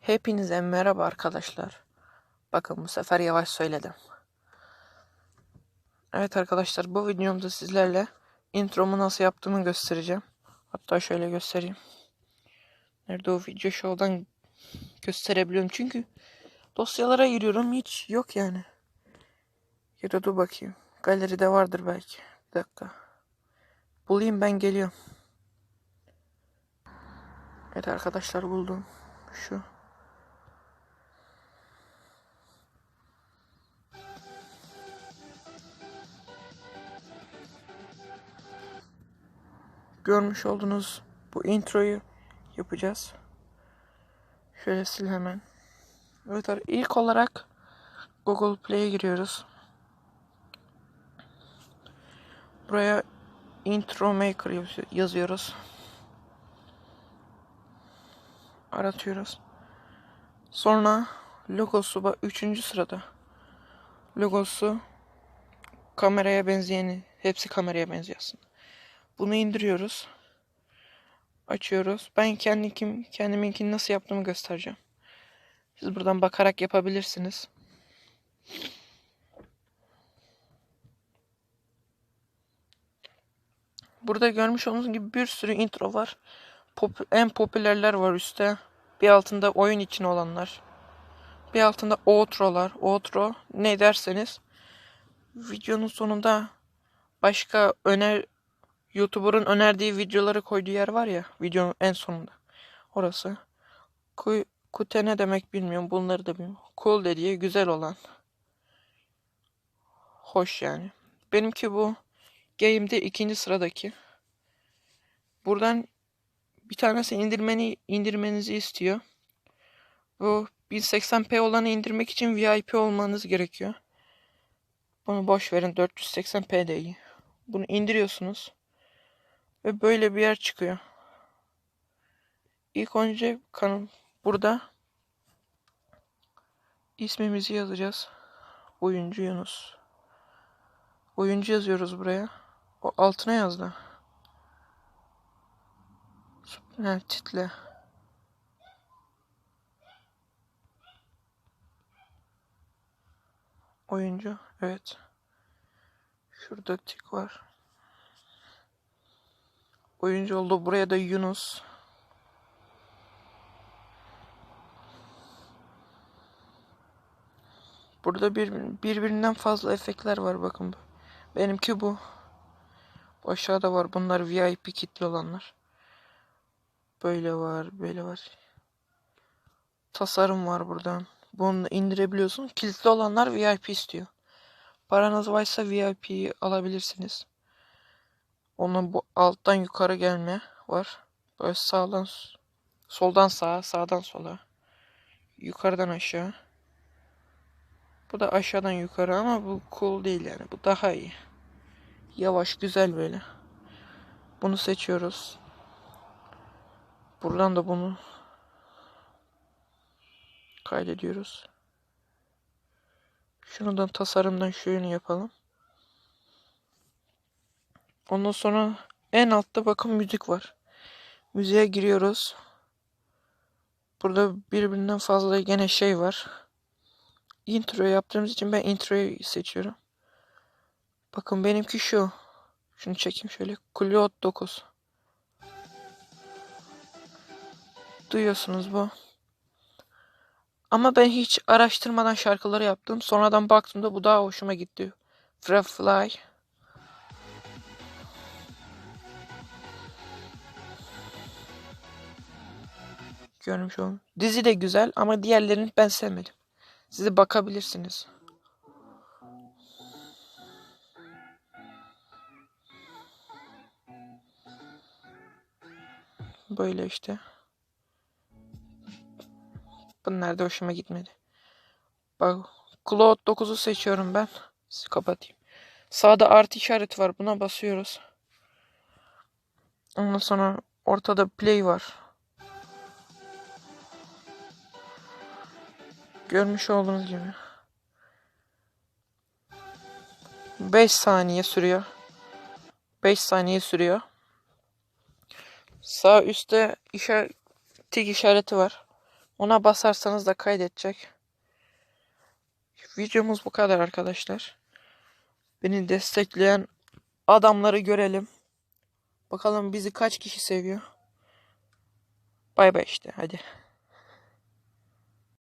Hepinize merhaba arkadaşlar. Bakın bu sefer yavaş söyledim. Evet arkadaşlar bu videomda sizlerle intromu nasıl yaptığımı göstereceğim. Hatta şöyle göstereyim. Nerede o video show'dan gösterebiliyorum çünkü dosyalara giriyorum hiç yok yani. Ya da dur bakayım. Galeride vardır belki. Bir dakika. Bulayım ben geliyorum. Evet arkadaşlar buldum. Şu. Görmüş olduğunuz bu introyu yapacağız. Şöyle sil hemen. Evet ilk olarak Google Play'e giriyoruz. Buraya intro maker yaz- yazıyoruz. Aratıyoruz. Sonra logosu 3. sırada. Logosu kameraya benzeyeni. Hepsi kameraya benziyor. Bunu indiriyoruz. Açıyoruz. Ben kendi kim kendiminkini nasıl yaptığımı göstereceğim. Siz buradan bakarak yapabilirsiniz. Burada görmüş olduğunuz gibi bir sürü intro var. Pop- en popülerler var üstte. Bir altında oyun için olanlar. Bir altında outro'lar. Outro ne derseniz videonun sonunda başka öner YouTuber'ın önerdiği videoları koyduğu yer var ya videonun en sonunda. Orası. Ku, kute ne demek bilmiyorum. Bunları da bilmiyorum. Cool dediği güzel olan. Hoş yani. Benimki bu. Game'de ikinci sıradaki. Buradan bir tanesi indirmeni indirmenizi istiyor. Bu 1080p olanı indirmek için VIP olmanız gerekiyor. Bunu boş verin 480p de iyi. Bunu indiriyorsunuz. Ve böyle bir yer çıkıyor. İlk önce kanal burada ismimizi yazacağız. Oyuncu Yunus. Oyuncu yazıyoruz buraya. O altına yazdı. Ha, title. Oyuncu. Evet. Şurada tik var. Oyuncu oldu. Buraya da Yunus. Burada bir, birbirinden fazla efektler var bakın. Benimki bu. Aşağıda var. Bunlar VIP kitli olanlar. Böyle var, böyle var. Tasarım var buradan. Bunu indirebiliyorsun. Kilitli olanlar VIP istiyor. Paranız varsa VIP'yi alabilirsiniz. Onun bu alttan yukarı gelme var. Böyle sağdan soldan sağa, sağdan sola. Yukarıdan aşağı. Bu da aşağıdan yukarı ama bu cool değil yani. Bu daha iyi. Yavaş, güzel böyle. Bunu seçiyoruz. Buradan da bunu kaydediyoruz. Şundan tasarımdan şöyle yapalım. Ondan sonra en altta bakın müzik var. Müziğe giriyoruz. Burada birbirinden fazla gene şey var. Intro yaptığımız için ben introyu seçiyorum. Bakın benimki şu. Şunu çekeyim şöyle. Claude 9. Duyuyorsunuz bu. Ama ben hiç araştırmadan şarkıları yaptım. Sonradan baktığımda bu daha hoşuma gitti. Free Fly. Görmüş olun. Dizi de güzel ama diğerlerini ben sevmedim. Size bakabilirsiniz. Böyle işte. Bunlar da hoşuma gitmedi. Bak Cloud 9'u seçiyorum ben. Sizi kapatayım. Sağda artı işareti var. Buna basıyoruz. Ondan sonra ortada play var. Görmüş olduğunuz gibi. 5 saniye sürüyor. 5 saniye sürüyor. Sağ üstte işaret, tik işareti var. Ona basarsanız da kaydedecek. Videomuz bu kadar arkadaşlar. Beni destekleyen adamları görelim. Bakalım bizi kaç kişi seviyor. Bay bay işte hadi.